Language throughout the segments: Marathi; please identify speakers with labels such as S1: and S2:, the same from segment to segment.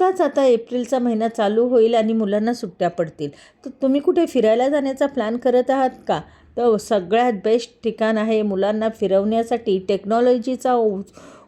S1: नुकताच आता एप्रिलचा महिना चालू होईल आणि मुलांना सुट्ट्या पडतील. तर तुम्ही कुठे फिरायला जाण्याचा प्लॅन करत आहात का? तर सगळ्यात बेस्ट ठिकाण आहे मुलांना फिरवण्यासाठी टेक्नॉलॉजीचा उ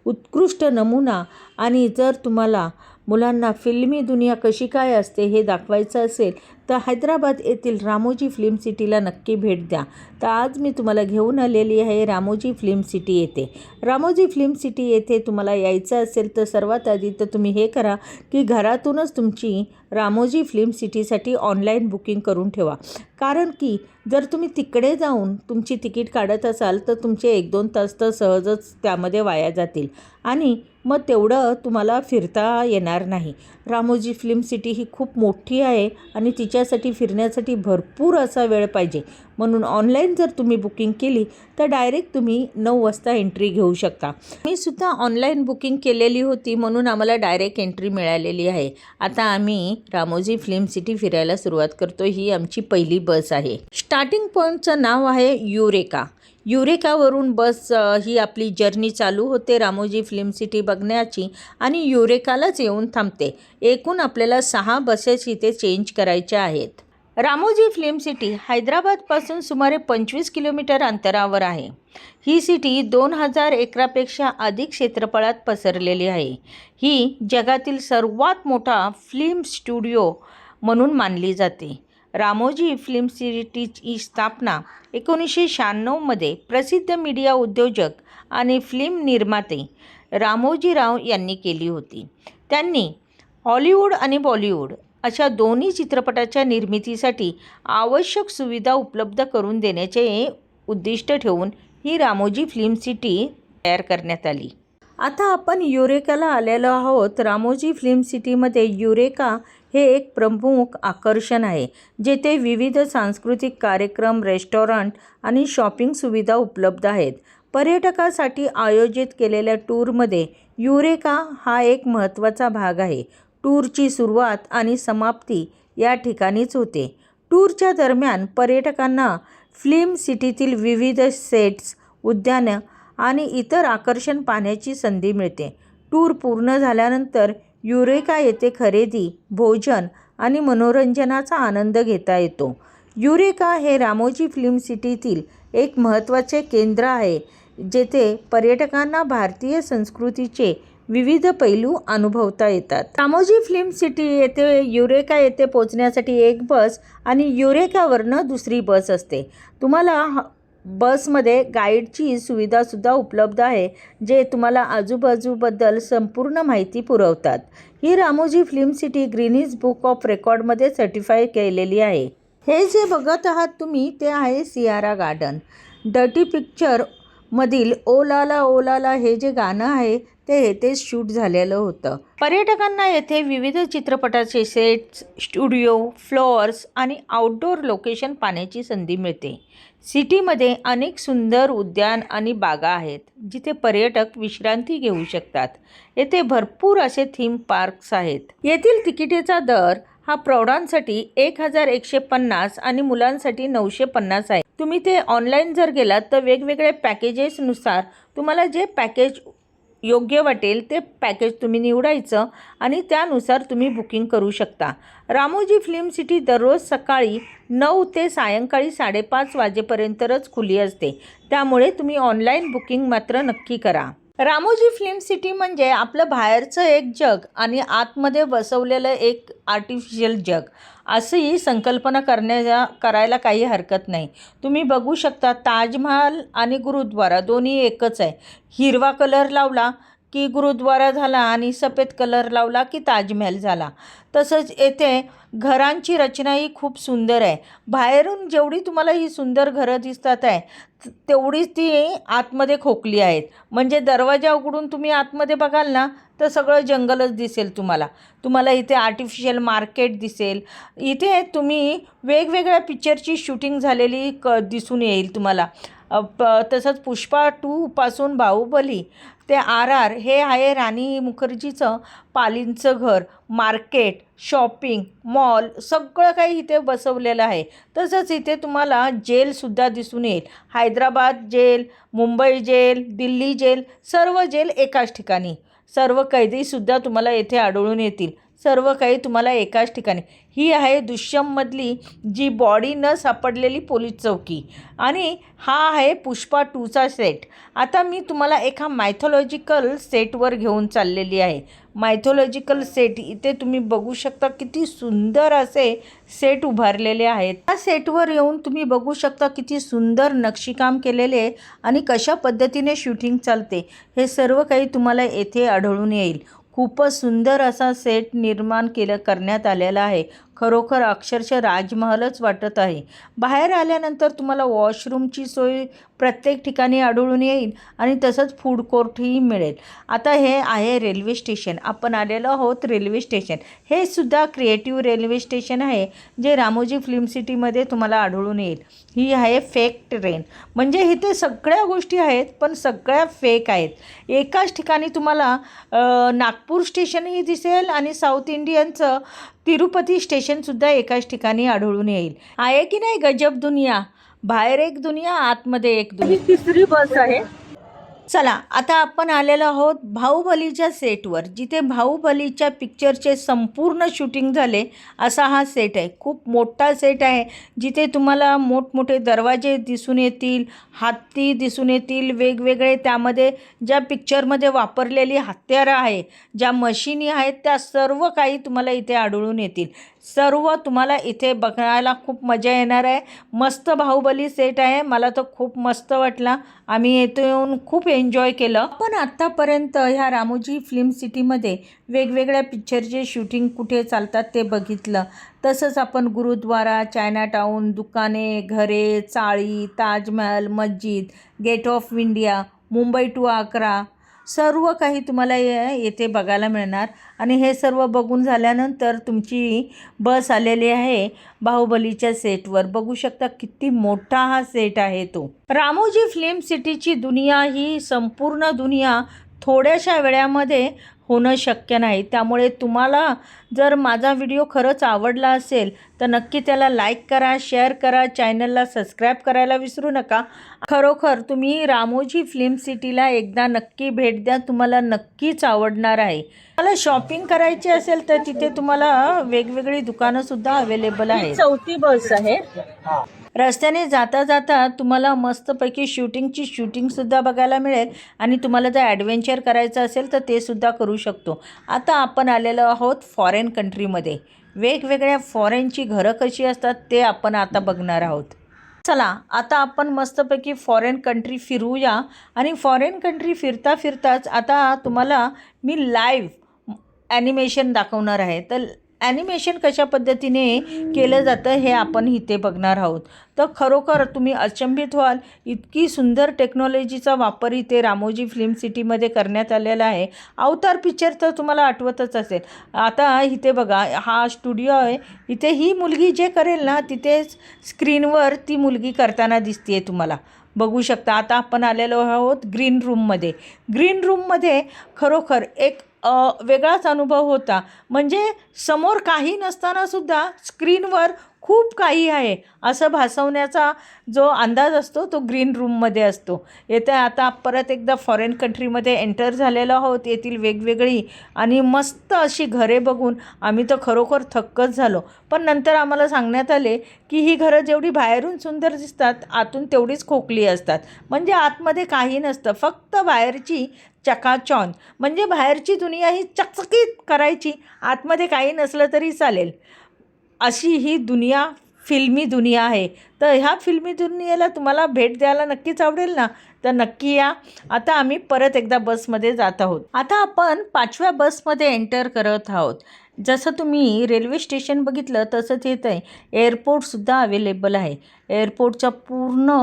S1: उत्कृष्ट नमुना. आणि जर तुम्हाला मुलांना फिल्मी दुनिया कशी काय असते हे दाखवायचं असेल तर हैदराबाद येथील रामोजी फिल्म सिटीला नक्की भेट द्या. तर आज मी तुम्हाला घेऊन आलेली आहे रामोजी फिल्म सिटी येथे. रामोजी फिल्म सिटी येथे तुम्हाला यायचं असेल तर सर्वात आधी तर तुम्ही हे करा की घरातूनच तुमची रामोजी फिल्म सिटीसाठी ऑनलाईन बुकिंग करून ठेवा. कारण की जर तुम्ही तिकडे जाऊन तुमची तिकीट काढत असाल तर तुमचे एक दोन तास तर सहजच त्यामध्ये वाया जातील. आणि मग तेवढं तुम्हाला फिरता येणार नाही. रामोजी फिल्म सिटी ही खूप मोठी आहे आणि तिच्यासाठी फिरण्यासाठी भरपूर असा वेळ पाहिजे. म्हणून ऑनलाईन जर तुम्ही बुकिंग केली तर डायरेक्ट तुम्ही नऊ वाजता एंट्री घेऊ शकता. मी सुद्धा ऑनलाईन बुकिंग केलेली होती म्हणून आम्हाला डायरेक्ट एंट्री मिळालेली आहे. आता आम्ही रामोजी फिल्म सिटी फिरायला सुरुवात करतो. ही आमची पहिली बस आहे. स्टार्टिंग पॉईंटचं नाव आहे युरेका. युरेकावरून बस ही आपली जर्नी चालू होते रामोजी फिल्म सिटी बघण्याची आणि युरेकालाच येऊन थांबते. एकूण आपल्याला सहा बसेस इथे चेंज करायच्या आहेत. रामोजी फिल्म सिटी हैदराबादपासून सुमारे पंचवीस किलोमीटर अंतरावर आहे. ही सिटी दोन हजार एकरापेक्षा अधिक क्षेत्रफळात पसरलेली आहे. ही जगातील सर्वात मोठा फिल्म स्टुडिओ म्हणून मानली जाते. रामोजी फिल्म सिटीची स्थापना एकोणीसशे शहाण्णवमध्ये प्रसिद्ध मीडिया उद्योजक आणि फिल्म निर्माते रामोजीराव यांनी केली होती. त्यांनी हॉलिवूड आणि बॉलिवूड अशा दोन्ही चित्रपटाच्या निर्मितीसाठी आवश्यक सुविधा उपलब्ध करून देण्याचे उद्दिष्ट ठेवून ही रामोजी फिल्म सिटी तयार करण्यात आली. आता आपण युरेकाला आलेलो आहोत. रामोजी फिल्म सिटीमध्ये युरेका हे एक प्रमुख आकर्षण आहे जेथे विविध सांस्कृतिक कार्यक्रम रेस्टॉरंट आणि शॉपिंग सुविधा उपलब्ध आहेत. पर्यटकासाठी आयोजित केलेल्या टूरमध्ये युरेका हा एक महत्त्वाचा भाग आहे. टूरची सुरुवात आणि समाप्ती या ठिकाणीच होते. टूरच्या दरम्यान पर्यटकांना फिल्म सिटीतील विविध सेट्स उद्यानं आणि इतर आकर्षण पाहण्याची संधी मिळते. टूर पूर्ण झाल्यानंतर युरेका येथे खरेदी भोजन आणि मनोरंजनाचा आनंद घेता येतो. युरेका हे रामोजी फिल्म सिटीतील एक महत्त्वाचे केंद्र आहे जेथे पर्यटकांना भारतीय संस्कृतीचे विविध पैलू अनुभवता येतात. रामोजी फिल्म सिटी येथे युरेका येथे पोचण्यासाठी एक बस आणि युरेकावरनं दुसरी बस असते. तुम्हाला बसमध्ये गाईडची सुविधासुद्धा उपलब्ध आहे जे तुम्हाला आजूबाजूबद्दल संपूर्ण माहिती पुरवतात. ही Ramoji film city Guinness book of रेकॉर्डमध्ये सर्टिफाय केलेली आहे. हे जे बघत आहात तुम्ही ते आहे सियारा गार्डन. डर्टी पिक्चरमधील ओलाला ओलाला हे जे गाणं आहे ते येथेच शूट झालेलं होतं. पर्यटकांना येथे विविध चित्रपटाचे सेट्स स्टुडिओ फ्लोअर्स आणि आउटडोअर लोकेशन पाहण्याची संधी मिळते. सिटीमध्ये अनेक सुंदर उद्यान आणि बागा आहेत जिथे पर्यटक विश्रांती घेऊ शकतात. येथे भरपूर असे थीम पार्क्स आहेत. येथील तिकिटेचा दर हा प्रौढांसाठी एक हजार एकशे पन्नास आणि मुलांसाठी नऊशे पन्नास आहे. तुम्ही ते ऑनलाईन जर गेलात तर वेगवेगळ्या पॅकेजेसनुसार तुम्हाला जे पॅकेज योग्य वाटेल ते पॅकेज तुम्ही निवडायचं आणि त्यानुसार तुम्ही बुकिंग करू शकता. रामोजी फिल्म सिटी दररोज सकाळी नऊ ते सायंकाळी साडेपाच वाजेपर्यंतच खुली असते. त्यामुळे तुम्ही ऑनलाईन बुकिंग मात्र नक्की करा. रामोजी फिल्म सिटी म्हणजे आपलं बाहेरचं एक जग आणि आतमध्ये बसवलेलं एक आर्टिफिशियल जग. अशी संकल्पना करण्याच्या करायला काही हरकत नाही. तुम्ही बघू शकता ताजमहाल आणि गुरुद्वारा दोन्ही एकच आहे. हिरवा कलर लावला की गुरुद्वारा झाला आणि सफेद कलर लावला की ताजमहल झाला. तसंच येथे घरांची रचना ही खूप सुंदर आहे. बाहेरून जेवढी तुम्हाला ही सुंदर घरं दिसतात आहे तेवढीच ती आतमध्ये खोकली आहेत. म्हणजे दरवाजा उघडून तुम्ही आतमध्ये बघाल ना तर सगळं जंगलच दिसेल तुम्हाला. तुम्हाला इथे आर्टिफिशियल मार्केट दिसेल. इथे तुम्ही वेगवेगळ्या पिक्चरची शूटिंग झालेली क दिसून येईल तुम्हाला. प तसंच पुष्पा टूपासून बाहुबली. ते आर आर हे आहे राणी मुखर्जीचं पालींचं घर. मार्केट शॉपिंग मॉल सगळं काही इथे बसवलेलं आहे. तसंच इथे तुम्हाला जेलसुद्धा दिसून येईल. Hyderabad jail Mumbai jail Delhi jail सर्व जेल एकाच ठिकाणी. सर्व कैदीसुद्धा तुम्हाला येथे आढळून येतील. सर्व काही तुम्हाला एकाच ठिकाणी. ही आहे दुष्यममधली जी बॉडी न सापडलेली पोलीस चौकी. आणि हा आहे पुष्पा टूचा सेट. आता मी तुम्हाला एका मायथॉलॉजिकल सेटवर घेऊन चाललेली आहे. मायथॉलॉजिकल सेट इथे तुम्ही बघू शकता किती सुंदर असे सेट उभारलेले आहेत. त्या सेटवर येऊन तुम्ही बघू शकता किती सुंदर नक्षीकाम केलेले आणि कशा पद्धतीने शूटिंग चालते. हे सर्व काही तुम्हाला येथे आढळून येईल. खूपच सुंदर असा सेट निर्माण केलं करण्यात आलेला आहे. खरोखर अक्षरशः राजमहलच वाटत आहे. बाहेर आल्यानंतर तुम्हाला वॉशरूमची सोय प्रत्येक ठिकाणी आढळून येईल आणि तसंच फूड कोर्टही मिळेल. आता हे आहे रेल्वे स्टेशन. आपण आलेलो आहोत रेल्वे स्टेशन. हे सुद्धा क्रिएटिव्ह रेल्वे स्टेशन आहे जे रामोजी फिल्म सिटीमध्ये तुम्हाला आढळून येईल. ही आहे फेक ट्रेन म्हणजे इथे सगळ्या गोष्टी आहेत पण सगळ्या फेक आहेत. एकाच ठिकाणी तुम्हाला नागपूर स्टेशनही दिसेल आणि साऊथ इंडियनचं तिरुपती स्टेशनसुद्धा एकाच ठिकाणी आढळून येईल. आहे की नाही गजब दुनिया? बाहेर एक दुनिया आतमध्ये एक दुनिया? तिसरी बस आहे. चला आता आपण आलेलो आहोत भाऊबलीच्या सेटवर जिथे भाऊबलीच्या पिक्चरचे संपूर्ण शूटिंग झाले असा हा सेट आहे. खूप मोठा सेट आहे जिथे तुम्हाला मोठमोठे दरवाजे दिसून येतील हत्ती दिसून येतील वेगवेगळे त्यामध्ये ज्या पिक्चरमध्ये वापरलेली हत्यारं आहे ज्या मशिनी आहेत त्या सर्व काही तुम्हाला इथे आढळून येतील. सर्व तुम्हाला इथे बघायला खूप मजा येणार आहे. मस्त बाहुबली सेट आहे. मला तर खूप मस्त वाटला. आम्ही इथे येऊन खूप एन्जॉय केलं. पण आत्तापर्यंत ह्या रामोजी फिल्म सिटीमध्ये वेगवेगळ्या पिक्चरचे शूटिंग कुठे चालतात ते बघितलं. तसंच आपण गुरुद्वारा चायना टाऊन दुकाने घरे चाळी ताजमहल मस्जिद gate of India Mumbai to Agra सर्व काही तुम्हाला येथे बघायला मिळणार. आणि हे सर्व बघून झाल्यानंतर तुमची बस आलेली आहे बाहुबलीच्या सेटवर. बघू शकता किती मोठा हा सेट आहे तो. रामोजी फिल्म सिटीची दुनिया ही संपूर्ण दुनिया थोड्याशा वेळामध्ये होणं शक्य नाही. त्यामुळे तुम्हाला जर माझा व्हिडिओ खरंच आवडला असेल तर नक्की त्याला लाईक करा शेअर करा चॅनलला सबस्क्राईब करायला विसरू नका. खरोखर तुम्ही रामोजी फिल्म सिटीला एकदा नक्की भेट द्या तुम्हाला नक्कीच आवडणार आहे. मला शॉपिंग करायची असेल तर तिथे तुम्हाला वेगवेगळी दुकानंसुद्धा अवेलेबल आहेत. चौथी बस आहे. रस्त्याने जाता जाता तुम्हाला मस्तपैकी शूटिंगची शूटिंगसुद्धा बघायला मिळेल आणि तुम्हाला जर ॲडव्हेंचर करायचं असेल तर ते सुद्धा करू शकतो. आता आपण आलेलो आहोत फॉरेन कंट्रीमध्ये वेगवेगळ्या फॉरेनची घरं कशी असतात ते आपण आता बघणार आहोत. चला आता आपण मस्तपैकी फॉरेन कंट्री फिरूया आणि फॉरेन कंट्री फिरता फिरताच आता तुम्हाला मी लाईव्ह ॲनिमेशन दाखवणार आहे. तर ॲनिमेशन कशा पद्धतीने केलं जातं हे आपण इथे बघणार आहोत. तर खरोखर तुम्ही अचंबित व्हाल. इतकी सुंदर टेक्नॉलॉजीचा वापर इथे रामोजी फिल्म सिटीमध्ये करण्यात आलेला आहे. अवतार पिक्चर तर तुम्हाला आठवतच असेल. आता इथे बघा हा स्टुडिओ आहे. इथे ही मुलगी जे करेल ना तिथेच स्क्रीनवर ती मुलगी करताना दिसते तुम्हाला. बघू शकता आता आपण आलेलो आहोत ग्रीन रूममध्ये ग्रीन रूममध्ये खरोखर एक वेगळाच अनुभव होता. म्हणजे समोर काही नसतानासुद्धा स्क्रीनवर खूप काही आहे. असं भासवण्याचा जो अंदाज असतो तो ग्रीन रूममध्ये असतो. येते आता परत एकदा फॉरेन कंट्रीमध्ये एंटर झालेलो आहोत. येथील वेगवेगळी आणि मस्त अशी घरे बघून आम्ही तर खरोखर थक्कच झालो. पण नंतर आम्हाला सांगण्यात आले की ही घरं जेवढी बाहेरून सुंदर दिसतात आतून तेवढीच खोकली असतात. म्हणजे आतमध्ये काही नसतं. फक्त बाहेरची चकाचॉन म्हणजे बाहेरची दुनिया ही चकचकीत करायची. आतमध्ये काही नसलं तरी चालेल. अशी ही दुनिया फिल्मी दुनिया आहे. तर ह्या फिल्मी दुनियेला तुम्हाला भेट द्यायला नक्कीच आवडेल ना? तर नक्की या. आता आम्ही परत एकदा बसमध्ये जात आहोत. आता आपण पाचव्या बसमध्ये एंटर करत आहोत. जसं तुम्ही रेल्वे स्टेशन बघितलं तसंच येतं आहे एअरपोर्टसुद्धा अवेलेबल आहे. एअरपोर्टचा पूर्ण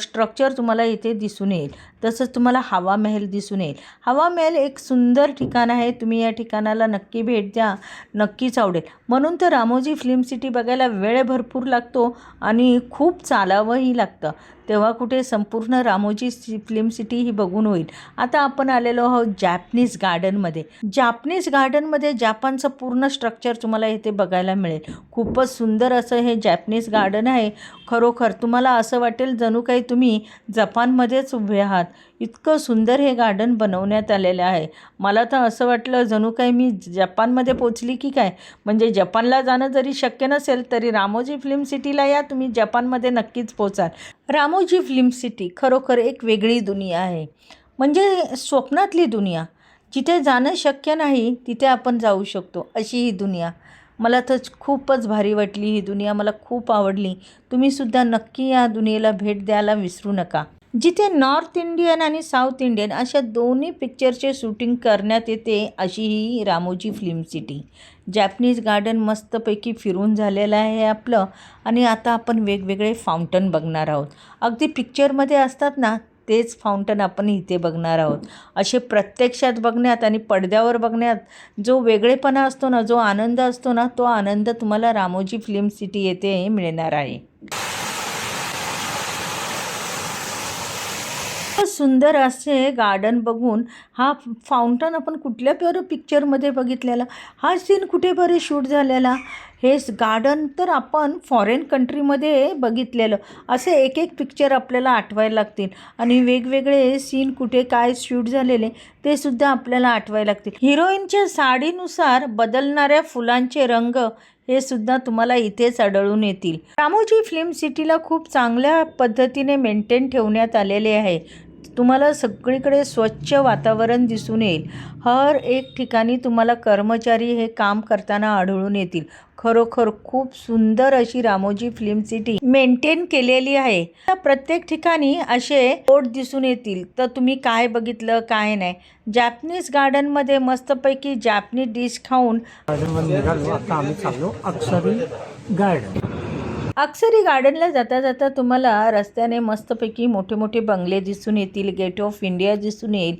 S1: स्ट्रक्चर तुम्हाला इथे दिसून येईल. तसंच तुम्हाला हवा महल दिसून येईल. हवा महल एक सुंदर ठिकाण आहे. तुम्ही या ठिकाणाला नक्की भेट द्या. नक्कीच आवडेल. म्हणून तर रामोजी फिल्म सिटी बघायला वेळ भरपूर लागतो आणि खूप चालावंही लागतं. तेव्हा कुठे संपूर्ण रामोजी सी फिल्म सिटी ही बघून होईल. आता आपण आलेलो आहोत जॅपनीज गार्डनमध्ये. जॅपनीज गार्डनमध्ये जापानचं पूर्ण स्ट्रक्चर तुम्हाला इथे बघायला मिळेल. खूपच सुंदर असं हे जॅपनीज गार्डन आहे. खरोखर तुम्हाला असं वाटेल जणू काही तुम्ही जपानमध्येच उभे आहात. इतकं सुंदर हे गार्डन बनवण्यात आलेलं आहे. मला तर असं वाटलं जणू काही मी जपानमध्ये पोचली की काय? म्हणजे जपानला जाणं जरी शक्य नसेल तरी रामोजी फिल्म सिटीला या तुम्ही जपानमध्ये नक्कीच पोचाल रामोजी फिल्म सिटी खरोखर एक वेगळी दुनिया आहे. म्हणजे स्वप्नातली दुनिया. जिथे जाणं शक्य नाही तिथे आपण जाऊ शकतो अशी ही दुनिया. मला तर खूपच भारी वाटली ही दुनिया मला खूप आवडली. तुम्हीसुद्धा नक्की या दुनियेला भेट द्यायला विसरू नका. जिथे नॉर्थ इंडियन आणि साऊथ इंडियन अशा दोन्ही पिक्चरचे शूटिंग करण्यात येते अशी ही Ramoji film city. Japanese garden मस्तपैकी फिरून झालेलं आहे आपलं आणि आता आपण वेगवेगळे फाउंटन बघणार आहोत. अगदी पिक्चरमध्ये असतात ना तेच फाउंटन आपण इथे बघणार आहोत. असे प्रत्यक्षात बघण्यात आणि पडद्यावर बघण्यात जो वेगळेपणा असतो ना जो आनंद असतो ना तो आनंद तुम्हाला रामोजी फिल्म सिटी येथे मिळणार आहे. सुंदर असे गार्डन बघून हा फाउंटन आपण कुठल्या बरं पिक्चरमध्ये बघितलेला? हा सीन कुठे बरे शूट झालेला? हे गार्डन तर आपण फॉरेन कंट्रीमध्ये बघितलेलं. असे एक एक पिक्चर आपल्याला आठवायला लागतील. आणि वेगवेगळे सीन कुठे काय शूट झालेले ते सुद्धा आपल्याला आठवायला लागतील. हिरोईनच्या साडीनुसार बदलणाऱ्या फुलांचे रंग हे सुद्धा तुम्हाला इथेच आढळून येतील. रामोजी फिल्म सिटीला खूप चांगल्या पद्धतीने मेंटेन ठेवण्यात आलेले आहे. तुम्हाला सगळीकडे स्वच्छ वातावरण दिसून येईल. हर एक ठिकाणी तुम्हाला कर्मचारी हे काम करताना आढळून येतील. खरोखर खूप सुंदर अशी रामोजी फिल्म सिटी मेंटेन केलेली आहे. प्रत्येक ठिकाणी असे बोर्ड दिसून येतील. तर तुम्ही काय बघितलं काय नाही? जॅपनीज गार्डनमध्ये मस्तपैकी जॅपनीज डिश खाऊन
S2: गार्डनमध्ये निघालो. आता आम्ही चाललो अक्षरी गार्डन
S1: अक्सरी गार्डनला जाता जाता तुम्हाला रस्त्याने मस्तपैकी मोठे मोठे बंगले दिसून येतील गेट ऑफ इंडिया दिसून येईल.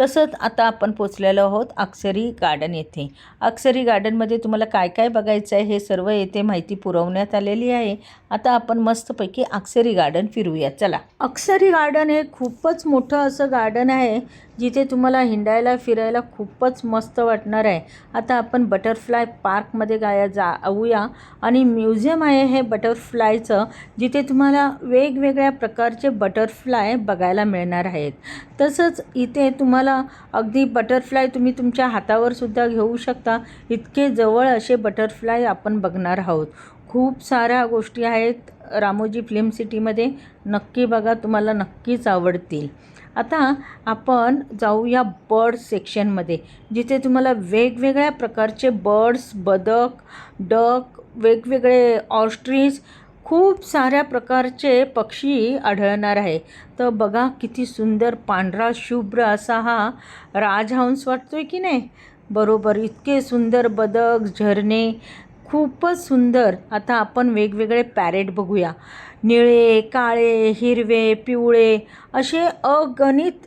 S1: तसंच आता आपण पोचलेलो आहोत अक्षरी गार्डन येथे. अक्षरी गार्डनमध्ये तुम्हाला काय काय बघायचं आहे हे सर्व येथे माहिती पुरवण्यात आलेली आहे. आता आपण मस्तपैकी अक्षरी गार्डन फिरूया. चला. अक्षरी गार्डन हे खूपच मोठं असं गार्डन आहे जिथे तुम्हाला हिंडायला फिरायला खूपच मस्त वाटणार आहे. आता आपण बटरफ्लाय पार्कमध्ये गाया जाऊया आणि म्युझियम आहे हे बटरफ्लायचं जिथे तुम्हाला वेगवेगळ्या प्रकारचे बटरफ्लाय बघायला मिळणार आहेत. तसंच इथे तुम्हाला अगदी बटरफ्लाय तुम्ही तुमच्या हातावर सुद्धा घेऊ शकता. इतके जवळ असे बटरफ्लाय आपण बघणार आहोत. खूप साऱ्या गोष्टी आहेत रामोजी फिल्म सिटीमध्ये नक्की बघा तुम्हाला नक्कीच आवडतील. आता आपण जाऊया बर्ड सेक्शनमध्ये जिथे तुम्हाला वेगवेगळ्या प्रकारचे बर्ड्स बदक डक वेगवेगळे ऑस्ट्रीज खूप साऱ्या प्रकारचे पक्षी आढळणार आहे. तर बघा किती सुंदर पांढरा शुभ्र असा हा राजहंस वाटतो आहे की नाही? बरोबर इतके सुंदर बदक झरणे खूपच सुंदर. आता आपण वेगवेगळे पॅरेट बघूया. निळे काळे हिरवे पिवळे असे अगणित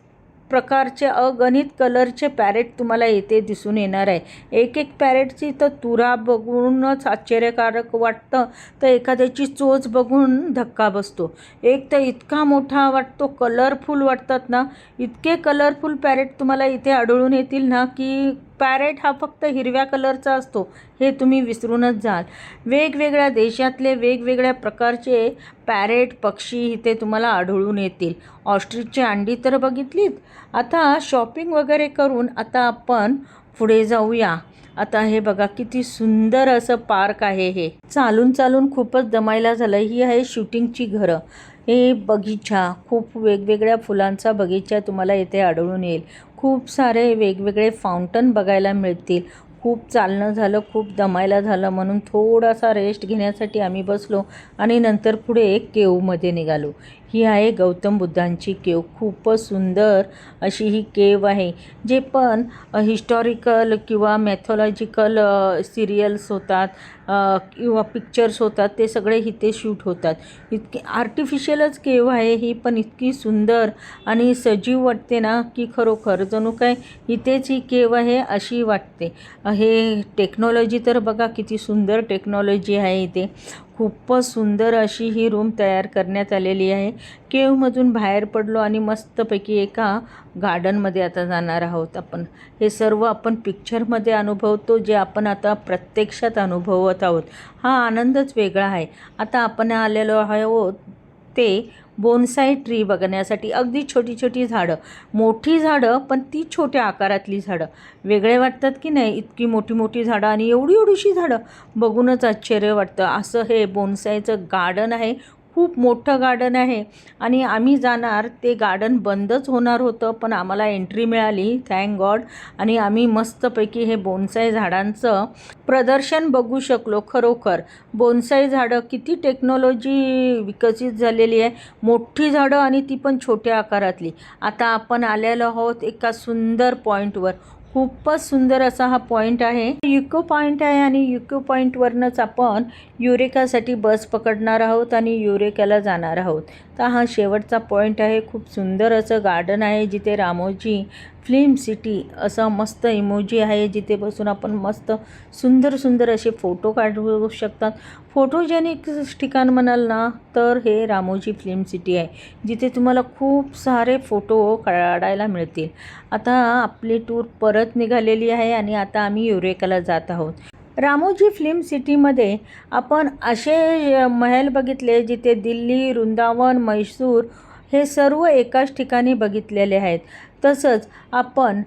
S1: प्रकारचे अगणित कलरचे पॅरेट तुम्हाला येथे दिसून येणार आहे. एक एक पॅरेटची तर तुरा बघूनच आश्चर्यकारक वाटतं. तर एखाद्याची चोच बघून धक्का बसतो. एक तर इतका मोठा वाटतो कलरफुल वाटतात ना. इतके कलरफुल पॅरेट तुम्हाला इथे आढळून येतील ना की पॅरेट हा फक्त हिरव्या कलरचा असतो हे तुम्ही विसरूनच जाल. वेगवेगळ्या देशातले वेगवेगळ्या प्रकारचे पॅरेट पक्षी इथे तुम्हाला आढळून येतील. ऑस्ट्रिचची अंडी तर बघितलीत. आता शॉपिंग वगैरे करून आता आपण पुढे जाऊया. आता हे बघा किती सुंदर असं पार्क आहे हे. चालून चालून खूपच दमायला झालं ही आहे शूटिंगची घरं. हे बगीचा खूप वेगवेगळ्या फुलांचा बगीचा तुम्हाला इथे आढळून येईल. खूप सारे वेगवेगळे फाउंटन बघायला मिळतील. खूप चालणं झालं खूप दमायला झालं म्हणून थोडासा रेस्ट घेण्यासाठी आम्ही बसलो आणि नंतर पुढे एक केऊमध्ये निघालो. ही आहे गौतम बुद्धांची केव. खूपच सुंदर अशी ही केव आहे जे पण हिस्टॉरिकल किंवा मॅथॉलॉजिकल सिरियल्स होतात किंवा पिक्चर्स होतात ते सगळे इथे शूट होतात. इतकी आर्टिफिशियलच केव आहे ही पण इतकी सुंदर आणि सजीव वाटते ना की खरोखर. जणू काय इथेच ही केव आहे अशी वाटते. हे टेक्नॉलॉजी तर बघा किती सुंदर टेक्नॉलॉजी आहे इथे. खूपच सुंदर अशी ही रूम तयार करण्यात आलेली आहे. केवमधून बाहेर पडलो आणि मस्तपैकी एका गार्डनमध्ये आता जाणार आहोत आपण. हे सर्व आपण पिक्चरमध्ये अनुभवतो जे आपण आता प्रत्यक्षात अनुभवत आहोत. हा आनंदच वेगळा आहे. आता आपण आलेलो आहोत ते बोनसाई ट्री बघण्यासाठी. अगदी छोटी छोटी झाडं. मोठी झाडं पण ती छोट्या आकारातली झाडं. वेगळे वाटतात की नाही? इतकी मोठी मोठी झाडं आणि एवढी एवढीशी झाडं. बघूनच आश्चर्य वाटतं. असं हे बोनसाईचं गार्डन आहे. खूप मोठं गार्डन आहे. आणि आम्ही जाणार ते गार्डन बंदच होणार होतं पण आम्हाला एंट्री मिळाली थँक गॉड आणि आम्ही मस्तपैकी हे बोनसाई झाडांचं प्रदर्शन बघू शकलो खरोखर. बोनसाई झाडं किती टेक्नॉलॉजी विकसित झालेली आहे. मोठी झाडं आणि ती पण छोट्या आकारातली. आता आपण आलेलो आहोत एका सुंदर पॉईंटवर खूपच सुंदर असा हा पॉईंट आहे. युको पॉईंट आहे आणि युको पॉईंटवरनंच आपण युरेकासाठी बस पकडणार आहोत आणि युरेकाला जाणार आहोत. तर हा शेवटचा पॉईंट आहे. खूप सुंदर असं गार्डन आहे जिथे रामोजी फिल्म सिटी असं मस्त इमोजी आहे. जिथे बसून आपण मस्त सुंदर सुंदर असे फोटो काढू शकतात. फोटोजेनिक ठिकाण म्हणाल ना तर हे रामोजी फिल्म सिटी आहे. जिथे तुम्हाला खूप सारे फोटो काढायला मिळतील. आता आपली टूर परत निघालेली आहे आणि आता आम्ही युरेकाला जात आहोत. रामोजी फिल्म सिटीमध्ये आपण असे महल बघितले जिथे दिल्ली वृंदावन मैसूर हे सर्व एकाच ठिकाणी बघितलेले आहेत. तसंच आपण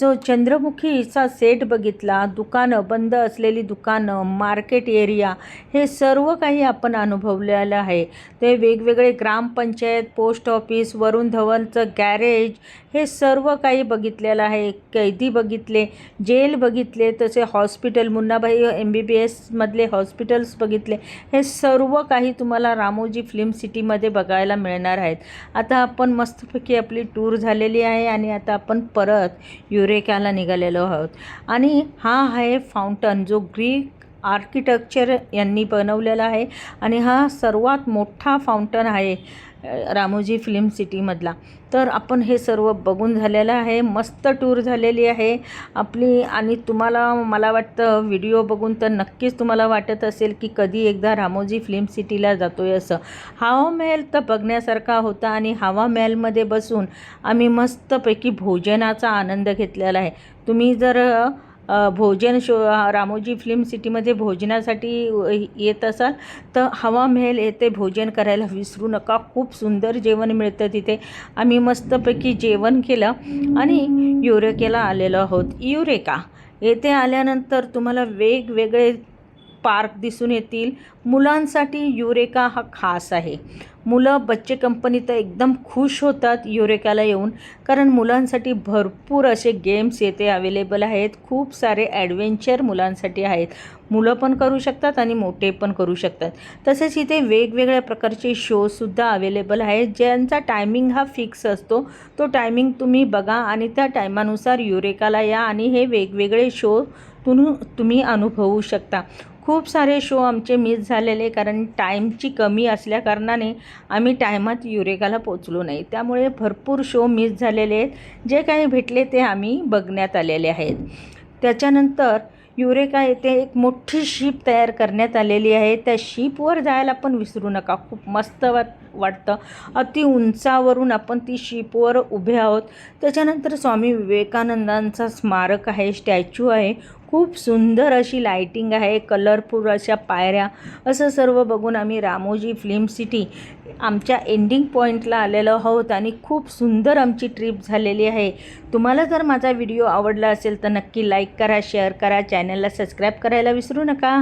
S1: जो चंद्रमुखीचा सेट बघितला दुकानं बंद असलेली दुकानं मार्केट एरिया हे सर्व काही आपण अनुभवलेलं आहे. ते वेगवेगळे ग्रामपंचायत पोस्ट ऑफिस वरुण धवनचं गॅरेज हे सर्व काही बघितलेलं आहे. कैदी बघितले जेल बघितले तसे hospital Munnabhai M B B एसमधले hospitals बघितले. हे सर्व काही तुम्हाला रामोजी फिल्म सिटीमध्ये बघायला मिळणार आहेत. आता आपण मस्तपैकी आपली टूर झालेली आहे आणि आता आपण परत युरेकाला निघालेलो आहोत. आणि हा आहे फाउंटन जो ग्रीक आर्किटेक्चर यांनी बनवलेला आहे. आणि हा सर्वात मोठा फाउंटन आहे रामोजी फिल्म सिटीमधला. तर आपण हे सर्व बघून झालेलं आहे. मस्त टूर झालेली आहे. आपली आणि तुम्हाला मला वाटतं व्हिडिओ बघून तर नक्कीच तुम्हाला वाटत असेल की कधी एकदा रामोजी फिल्म सिटीला जातो आहे असं. हवा महल तर बघण्यासारखा होता आणि हवा महलमध्ये बसून आम्ही मस्तपैकी भोजनाचा आनंद घेतलेला आहे. तुम्ही जर भोजन शो रामोजी फिल्म सिटीमध्ये भोजनासाठी येत असाल तर हवा महल येथे भोजन करायला. विसरू नका. खूप सुंदर जेवण मिळतं तिथे. आम्ही मस्तपैकी जेवण केलं आणि युरेकेला आलेलो आहोत. युरेका येथे आल्यानंतर तुम्हाला वेगवेगळे पार्क दिसून येतील. मुलांसाठी युरेका हा खास आहे. मुलं बच्चे कंपनी तर एकदम खुश होतात युरेकाला येऊन कारण मुलांसाठी भरपूर असे गेम्स येथे अवेलेबल आहेत. खूप सारे ॲडव्हेंचर मुलांसाठी आहेत. मुलं पण करू शकतात आणि मोठे पण करू शकतात. तसेच इथे वेगवेगळ्या प्रकारचे शोसुद्धा अवेलेबल आहेत. ज्यांचा टायमिंग हा फिक्स असतो. तो टायमिंग तुम्ही बघा आणि त्या टायमानुसार युरेकाला या आणि हे वेगवेगळे शो तुम्ही तुम्ही अनुभवू शकता. खूप सारे शो आमचे मिस झालेले कारण टाईमची कमी असल्याकारणाने आम्ही टायमात युरेकाला पोचलो नाही. त्यामुळे भरपूर शो मिस झालेले आहेत. जे काही भेटले ते आम्ही बघण्यात आलेले आहेत. त्याच्यानंतर युरेका येथे एक मोठी शीप तयार करण्यात आलेली आहे. त्या शीपवर जायला पण विसरू नका. खूप मस्त वाट वाटतं. अति उंचावरून आपण ती शीपवर उभे आहोत. त्याच्यानंतर स्वामी विवेकानंदांचा स्मारक आहे स्टॅच्यू आहे. खूप सुंदर अशी लाईटिंग आहे कलरफुल अशा पायऱ्या. असं सर्व बघून आम्ही रामोजी फिल्म सिटी आमच्या एंडिंग पॉईंटला आलेलो आहोत आणि खूप सुंदर आमची ट्रिप झालेली आहे. तुम्हाला जर माझा व्हिडिओ आवडला असेल तर नक्की लाईक करा शेअर करा चॅनलला सबस्क्राईब करायला विसरू नका.